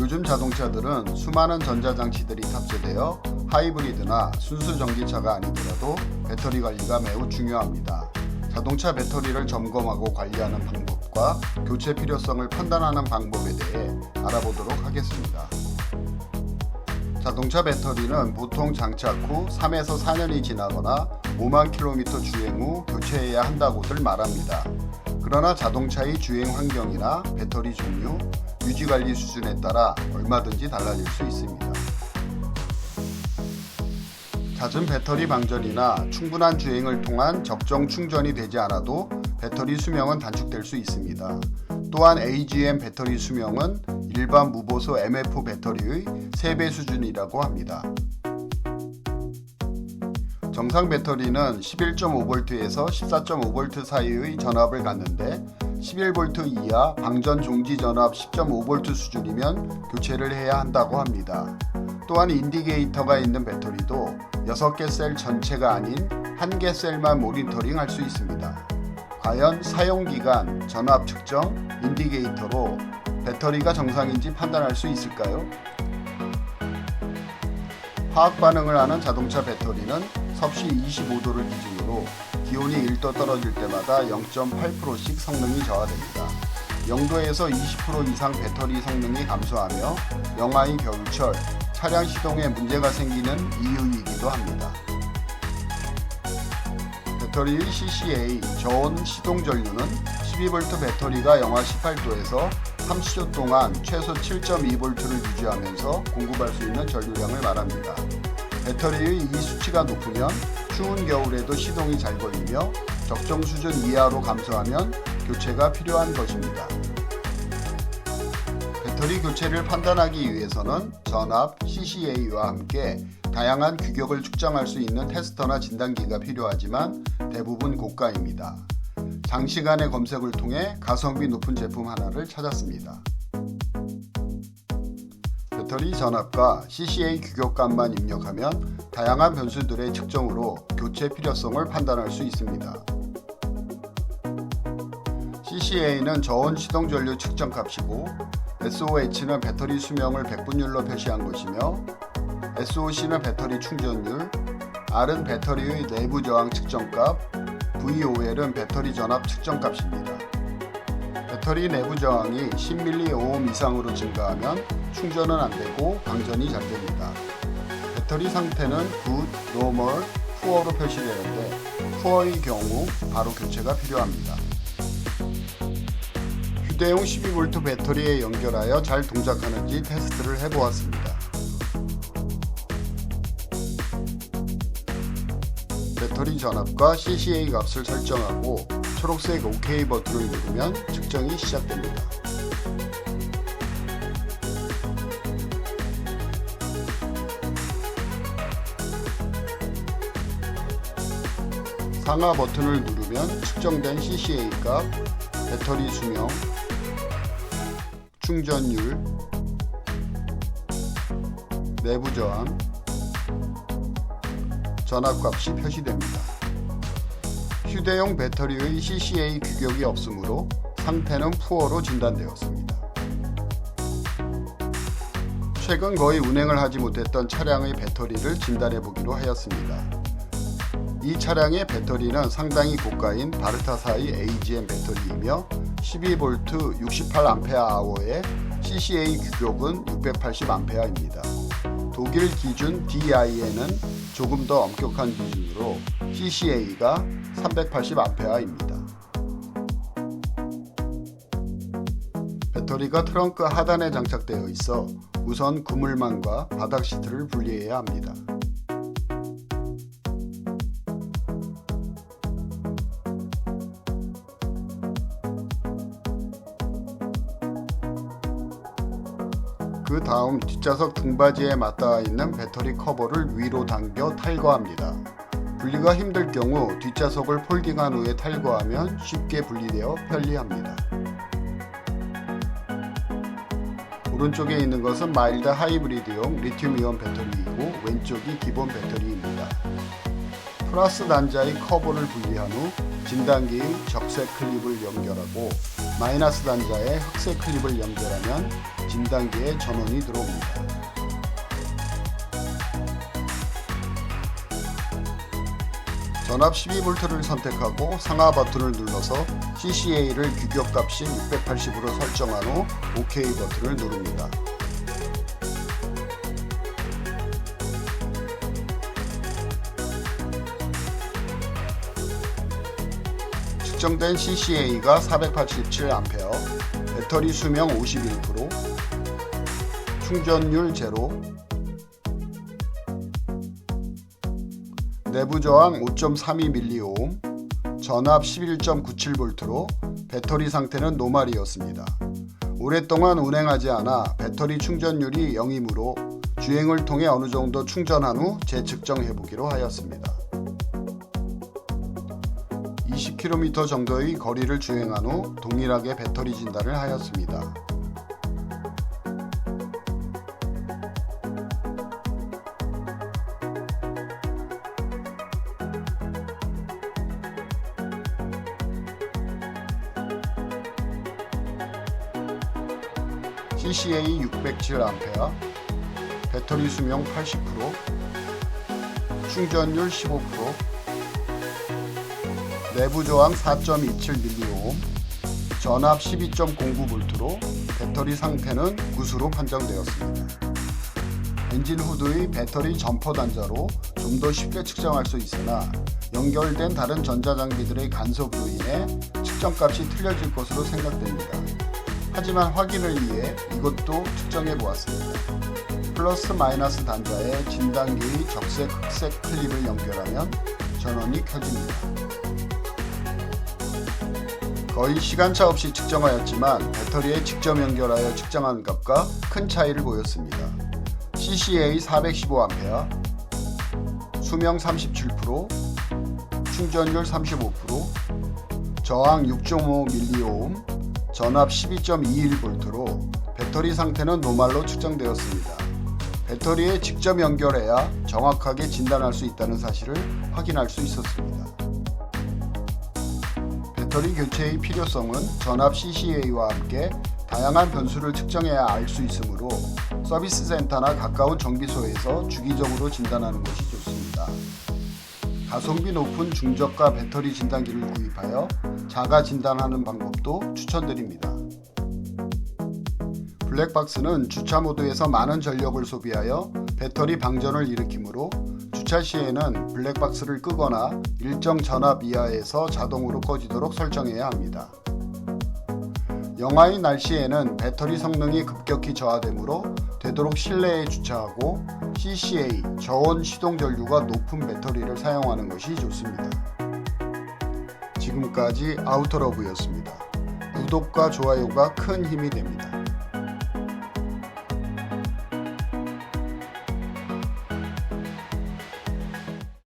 요즘 자동차들은 수많은 전자장치들이 탑재되어 하이브리드나 순수 전기차가 아니더라도 배터리 관리가 매우 중요합니다. 자동차 배터리를 점검하고 관리하는 방법과 교체 필요성을 판단하는 방법에 대해 알아보도록 하겠습니다. 자동차 배터리는 보통 장착 후 3에서 4년이 지나거나 5만 킬로미터 주행 후 교체해야 한다고들 말합니다. 그러나 자동차의 주행 환경이나 배터리 종류, 유지 관리 수준에 따라 얼마든지 달라질 수 있습니다. 잦은 배터리 방전이나 충분한 주행을 통한 적정 충전이 되지 않아도 배터리 수명은 단축될 수 있습니다. 또한 AGM 배터리 수명은 일반 무보수 MF 배터리의 3배 수준이라고 합니다. 정상 배터리는 11.5V에서 14.5V 사이의 전압을 갖는데 11V 이하 방전 종지 전압 10.5V 수준이면 교체를 해야 한다고 합니다. 또한 인디게이터가 있는 배터리도 6개 셀 전체가 아닌 1개 셀만 모니터링 할 수 있습니다. 과연 사용기간, 전압 측정, 인디게이터로 배터리가 정상인지 판단할 수 있을까요? 화학 반응을 하는 자동차 배터리는 섭씨 25도를 기준으로 기온이 1도 떨어질 때마다 0.8%씩 성능이 저하됩니다. 0도에서 20% 이상 배터리 성능이 감소하며 영하의 겨울철 차량 시동에 문제가 생기는 이유이기도 합니다. 배터리의 CCA 저온 시동 전류는 12V 배터리가 영하 18도에서 30초 동안 최소 7.2V를 유지하면서 공급할 수 있는 전류량을 말합니다. 배터리의 이 수치가 높으면 추운 겨울에도 시동이 잘 걸리며 적정 수준 이하로 감소하면 교체가 필요한 것입니다. 배터리 교체를 판단하기 위해서는 전압, CCA와 함께 다양한 규격을 측정할 수 있는 테스터나 진단기가 필요하지만 대부분 고가입니다. 장시간의 검색을 통해 가성비 높은 제품 하나를 찾았습니다. 배터리 전압과 CCA 규격값만 입력하면 다양한 변수들의 측정으로 교체 필요성을 판단할 수 있습니다. CCA는 저온 시동 전류 측정 값이고 SOH는 배터리 수명을 백분율로 표시한 것이며 SOC는 배터리 충전율, R은 배터리의 내부 저항 측정값, VOL은 배터리 전압 측정값입니다. 배터리 내부 저항이 10mA 이상으로 증가하면 충전은 안 되고 방전이 잘 됩니다. 배터리 상태는 굿, 노멀, 푸어로 표시되는데 푸어의 경우 바로 교체가 필요합니다. 휴대용 12V 배터리에 연결하여 잘 동작하는지 테스트를 해보았습니다. 배터리 전압과 CCA 값을 설정하고 초록색 OK 버튼을 누르면 측정이 시작됩니다. 상하 버튼을 누르면 측정된 CCA 값, 배터리 수명, 충전율, 내부 저항, 전압값이 표시됩니다. 휴대용 배터리의 CCA 규격이 없으므로 상태는 푸어로 진단되었습니다. 최근 거의 운행을 하지 못했던 차량의 배터리를 진단해 보기로 하였습니다. 이 차량의 배터리는 상당히 고가인 바르타사의 AGM 배터리이며 12V 68Ah의 CCA 규격은 680A입니다. 독일 기준 DI에는 조금 더 엄격한 기준으로 CCA가 380A입니다. 배터리가 트렁크 하단에 장착되어 있어 우선 그물망과 바닥 시트를 분리해야 합니다. 그 다음 뒷좌석 등받이에 맞닿아 있는 배터리 커버를 위로 당겨 탈거합니다. 분리가 힘들 경우 뒷좌석을 폴딩한 후에 탈거하면 쉽게 분리되어 편리합니다. 오른쪽에 있는 것은 마일드 하이브리드용 리튬이온 배터리이고 왼쪽이 기본 배터리입니다. 플러스 단자의 커버를 분리한 후 진단기의 적색 클립을 연결하고 마이너스 단자에 흑색 클립을 연결하면 진단기에 전원이 들어옵니다. 전압 12V를 선택하고 상하 버튼을 눌러서 CCA를 규격값인 680으로 설정한 후 OK 버튼을 누릅니다. 측정된 CCA가 487A, 배터리 수명 51%, 충전율 제로, 내부 저항 5.32mA, 전압 11.97V로 배터리 상태는 노말이었습니다. 오랫동안 운행하지 않아 배터리 충전율이 0이므로 주행을 통해 어느 정도 충전한 후 재측정해 보기로 하였습니다. 20km 정도의 거리를 주행한 후 동일하게 배터리 진단을 하였습니다. CCA 607A, 배터리 수명 80%, 충전율 15%, 내부 저항 4.27mA, 전압 12.09V로 배터리 상태는 구수로 판정되었습니다. 엔진 후드의 배터리 점퍼 단자로 좀 더 쉽게 측정할 수 있으나 연결된 다른 전자장비들의 간섭으로 인해 측정값이 틀려질 것으로 생각됩니다. 하지만 확인을 위해 이것도 측정해 보았습니다. 플러스 마이너스 단자에 진단기의 적색 흑색 클립을 연결하면 전원이 켜집니다. 거의 시간차 없이 측정하였지만 배터리에 직접 연결하여 측정한 값과 큰 차이를 보였습니다. CCA 415A, 수명 37%, 충전율 35%, 저항 6.5mA, 전압 12.21V로 배터리 상태는 노말로 측정되었습니다. 배터리에 직접 연결해야 정확하게 진단할 수 있다는 사실을 확인할 수 있었습니다. 배터리 교체의 필요성은 전압 CCA와 함께 다양한 변수를 측정해야 알 수 있으므로 서비스 센터나 가까운 정비소에서 주기적으로 진단하는 것이 좋습니다. 가성비 높은 중저가 배터리 진단기를 구입하여 자가 진단하는 방법도 추천드립니다. 블랙박스는 주차 모드에서 많은 전력을 소비하여 배터리 방전을 일으키므로 주차 시에는 블랙박스를 끄거나 일정 전압 이하에서 자동으로 꺼지도록 설정해야 합니다. 영하의 날씨에는 배터리 성능이 급격히 저하되므로 되도록 실내에 주차하고 CCA 저온 시동 전류가 높은 배터리를 사용하는 것이 좋습니다. 지금까지 아우터러브였습니다. 구독과 좋아요가 큰 힘이 됩니다.